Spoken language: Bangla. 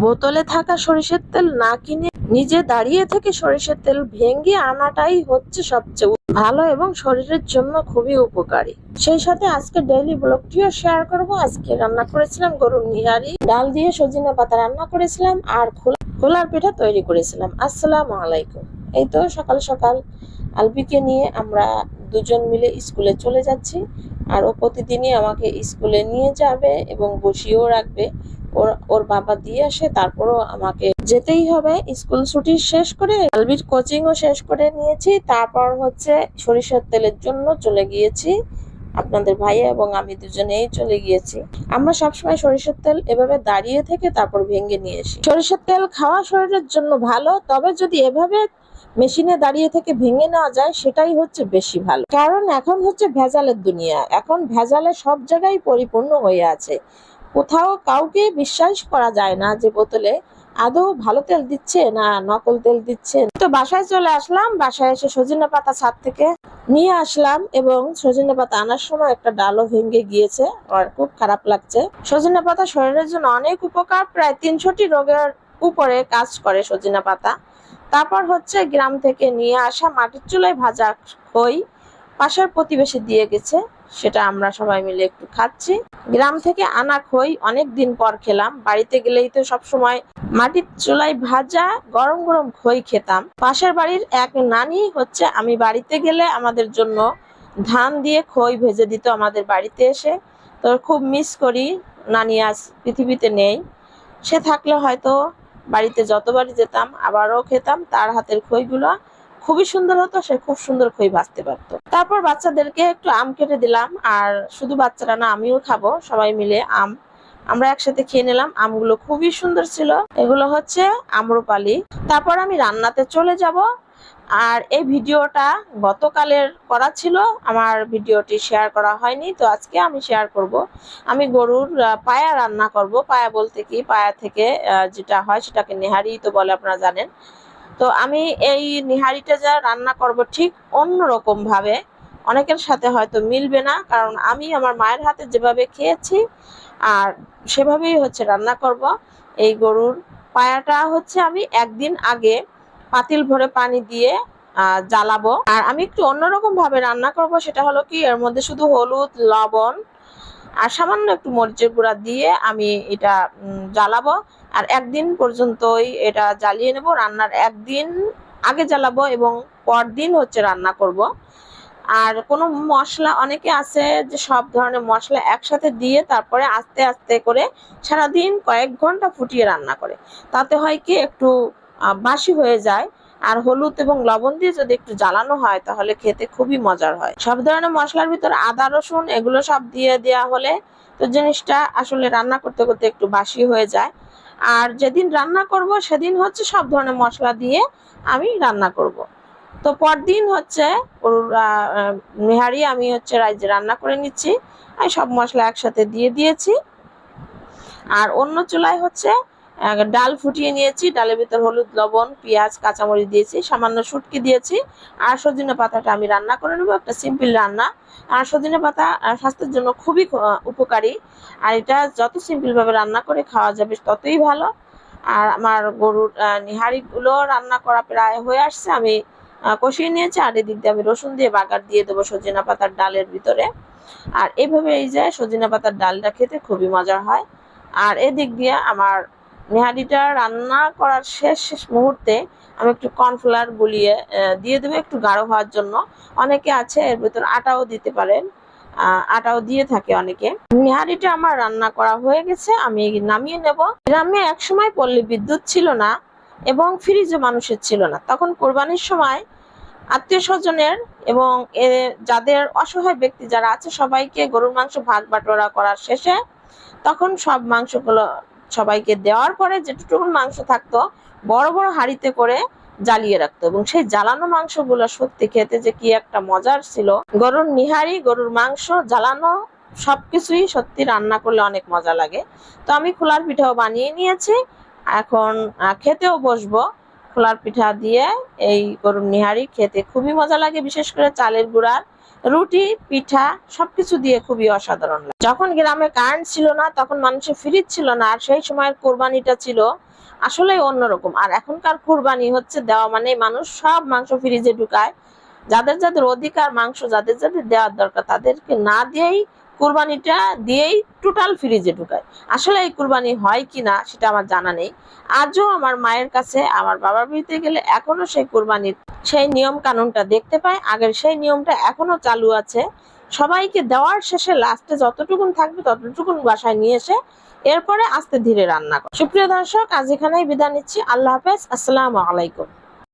বোতলে থাকা সরিষার তেল না কিনে নিজে দাঁড়িয়ে থেকে সরিষার তেল ভেঙে আনাটাই হচ্ছে সবচেয়ে ভালো এবং শরীরের জন্য খুবই উপকারী। সেই সাথে আজকে ডেইলি ব্লগটিও শেয়ার করব। আজকে রান্না করেছিলাম গরুর নিহারি। ডাল দিয়ে সজিনা পাতা রান্না করেছিলাম আর খোলা- খোলার পিঠা তৈরি করেছিলাম। আসসালামু আলাইকুম। এই তো সকাল সকাল আলবিকে নিয়ে আমরা দুজন মিলে স্কুলে চলে যাচ্ছি। আর ও প্রতিদিনই আমাকে স্কুলে নিয়ে যাবে এবং বসিয়েও রাখবে। ওর ওর বাবা দিয়ে আসে, তারপরও আমাকে যেতেই হবে। স্কুল ছুটি শেষ করে আলবির কোচিংও শেষ করে নিয়েছি। তারপর হচ্ছে সরিষার তেলের জন্য চলে গিয়েছি। আপনাদের ভাইয়া এবং আমি দুজনেই চলে গিয়েছি। আমরা সবসময় সরিষার তেল এভাবে দাঁড়িয়ে থেকে তারপর ভেঙে নিয়ে আসি। সরিষার তেল খাওয়া শরীরের জন্য ভালো, তবে যদি এভাবে মেশিনে দাঁড়িয়ে থেকে ভেঙে নেওয়া যায়, সেটাই হচ্ছে বেশি ভালো। কারণ এখন হচ্ছে ভেজালের দুনিয়া। এখন ভেজালে সব জায়গায় পরিপূর্ণ হয়ে আছে। কোথাও কাউকে বিশ্বাস করা যায় না যে বোতলে আদৌ ভালো তেল দিচ্ছে না নকল তেল দিচ্ছে। তো বাসায় চলে আসলাম, বাসায় এসে সজিনা পাতা ছাদ থেকে নিয়ে আসলাম এবং সজিনা পাতা আনার সময় একটা ডালও ভেঙে গিয়েছে আর খুব খারাপ লাগছে। সজিনা পাতা শরীরের জন্য অনেক উপকার, প্রায় তিনশোটি রোগের উপরে কাজ করে সজিনা পাতা। তারপর হচ্ছে গ্রাম থেকে নিয়ে আসা মাটির চুলায় ভাজা খই পাশের প্রতিবেশী দিয়ে গেছে, সেটা আমরা সবাই মিলে একটু খাচ্ছি। গ্রাম থেকে আনা খই অনেক দিন পর খেলাম। বাড়িতে গেলেই তো সব সময় মাটির চুলায় ভাজা গরম গরম খই খেতাম। পাশের বাড়ির এক নানি হচ্ছে, আমি বাড়িতে গেলে আমাদের জন্য ধান দিয়ে খই ভেজে দিত আমাদের বাড়িতে এসে। তো খুব মিস করি, নানি আজ পৃথিবীতে নেই। সে থাকলে হয়তো বাড়িতে যতবারই যেতাম, আবারও খেতাম, তার হাতের খইগুলো খুবই সুন্দর হতো, সে খুব সুন্দর খই ভাজতে পারতো। তারপর বাচ্চাদেরকে একটু আম কেটে দিলাম, আর শুধু বাচ্চারা না, আমিও খাব, সবাই মিলে আম। আমরা একসাথে খেয়ে নিলাম, আমগুলো খুবই সুন্দর ছিল। এগুলো হচ্ছে আম্রপালি। তারপর আমি রান্নাতে চলে যাব। আর এই ভিডিওটা গতকালের করা ছিল, আমার ভিডিওটি শেয়ার করা হয়নি, তো আজকে আমি শেয়ার করব। আমি গরুর পায়া রান্না করব। পায়া বলতে কি, পায়া থেকে যেটা হয় সেটাকে নেহারি তো বলে আপনারা জানেন। তো আমি এই নিহারিটা যা রান্না করব ঠিক অন্যরকম ভাবে। অনেকের সাথে হয়তো মিলবে না, কারণ আমি আমার মায়ের হাতে যেভাবে খেয়েছি আর সেভাবেই হচ্ছে রান্না করব। এই গরুর পায়াটা হচ্ছে আমি একদিন আগে পাতিল ভরে পানি দিয়ে জ্বালাবো। আর আমি একটু অন্যরকম ভাবে রান্না করব, সেটা হলো কি, এর মধ্যে শুধু হলুদ, লবণ আর সামান্য একটু মরিচের গুঁড়া দিয়ে আমি এটা জ্বালাবো। আর একদিন পর্যন্তই এটা জ্বালিয়ে নেব। রান্নার একদিন আগে জ্বালাবো এবং পরদিন হচ্ছে রান্না করব। আর কোনো মশলা, অনেকে আছে যে সব ধরনের মশলা একসাথে দিয়ে তারপরে আস্তে আস্তে করে সারাদিন কয়েক ঘণ্টা ফুটিয়ে রান্না করে। তাতে হয় কি একটু বাসি হয়ে যায়। আর হলুদ এবং লবণ দিয়ে যদি একটু জ্বালানো হয় তাহলে খেতে খুবই মজার হয়। সব ধরনের মশলার ভিতর আদা, রসুন এগুলো সব দিয়ে দেওয়া হলে তো জিনিসটা আসলে রান্না করতে করতে একটু বাসি হয়ে যায়। আর যেদিন রান্না করব সেদিন হচ্ছে সব ধরনের মশলা দিয়ে আমি রান্না করব। তো পরদিন হচ্ছে নেহারি আমি হচ্ছে রাইজে রান্না করে নিচ্ছি। আমি সব মশলা একসাথে দিয়ে দিয়েছি। আর অন্য চুলায় হচ্ছে ডাল ফুটিয়ে নিয়েছি। ডালের ভিতর হলুদ, লবণ, পেঁয়াজ, কাঁচামরিচ দিয়েছি। সামান্য শুটকি দিয়েছি। আর সজনে পাতাটা আমি রান্না করে নেব। একটা সিম্পল রান্না। আর সজনে পাতা স্বাস্থ্যের জন্য খুবই উপকারী। আর এটা যত সিম্পলভাবে রান্না করে খাওয়া যাবে ততই ভালো। আর আমার গরুর নিহারিগুলো রান্না করা প্রায় হয়ে আসছে। আমি কষিয়ে নিয়েছি। আর এদিক দিয়ে আমি রসুন দিয়ে বাগার দিয়ে দেবো সজনা পাতার ডালের ভিতরে। আর এইভাবে এই যে সজনা পাতার ডালটা খেতে খুবই মজা হয়। আর এদিক দিয়ে আমার নেহারিটা রান্না করার শেষ শেষ মুহূর্তে আমি একটু কর্নফ্লাওয়ার গুলিয়ে দিয়ে দেবো একটু গাঢ় হওয়ার জন্য। অনেকে আছে, এর ভিতর আটাও দিতে পারেন। আটাও দিয়ে থাকে অনেকে। নেহারিটা আমার রান্না করা হয়ে গেছে, আমি নামিয়ে নেব। গ্রামে এক সময় পল্লী বিদ্যুৎ ছিল না এবং ফ্রিজও মানুষের ছিল না। তখন কোরবানির সময় আত্মীয় স্বজনের এবং এ যাদের অসহায় ব্যক্তি যারা আছে, সবাইকে গরুর মাংস ভাগ বাটোয়ারা করার শেষে তখন সব মাংসগুলো সবাইকে দেওয়ার পরে যেটুকু মাংস থাকতো, বড় বড় হাড়িতে করে জ্বালিয়ে রাখতো। এবং সেই জ্বালানো মাংসগুলো সত্যি খেতে যে কি একটা মজার ছিল। গরুর নিহারি, গরুর মাংস, জ্বালানো সবকিছুই সত্যি রান্না করলে অনেক মজা লাগে। তো আমি খোলার পিঠাও বানিয়ে নিয়েছি। এখন খেতেও বসবো। খোলার পিঠা দিয়ে এই গরুর নিহারি খেতে খুবই মজা লাগে, বিশেষ করে চালের গুঁড়ার রুটি, পিঠা, সবকিছু দিয়ে খুবই অসাধারণ লাগে। যখন গ্রামে কারেন্ট ছিল না, তখন মানুষের ফ্রিজ ছিল না, আর সেই সময়ের কোরবানিটা ছিল আসলে অন্যরকম। আর এখনকার কোরবানি হচ্ছে দেওয়া মানে মানুষ সব মাংস ফ্রিজে ঢুকায়। যাদের যাদের অধিকার, মাংস যাদের যাদের দেওয়ার দরকার, তাদেরকে না দিয়েই কুরবানিটা দিয়েই টোটাল ফ্রিজে ঢুকায়। আসলে এই কুরবানি হয় কি না সেটা আমার জানা নেই। আজও আমার মায়ের কাছে, আমার বাবার বাড়িতে গেলে এখনও সেই কুরবানির সেই নিয়ম কানুনটা দেখতে পাই। আগের সেই নিয়মটা এখনও চালু আছে। সবাইকে দেওয়ার শেষে লাস্টে যতটুকুন থাকবে ততটুকুন বাসায় নিয়ে এসে এরপরে আস্তে ধীরে রান্না করে। সুপ্রিয় দর্শক, আজ এখানেই বিদায় নিচ্ছি। আল্লাহ হাফেজ। আসসালামু আলাইকুম।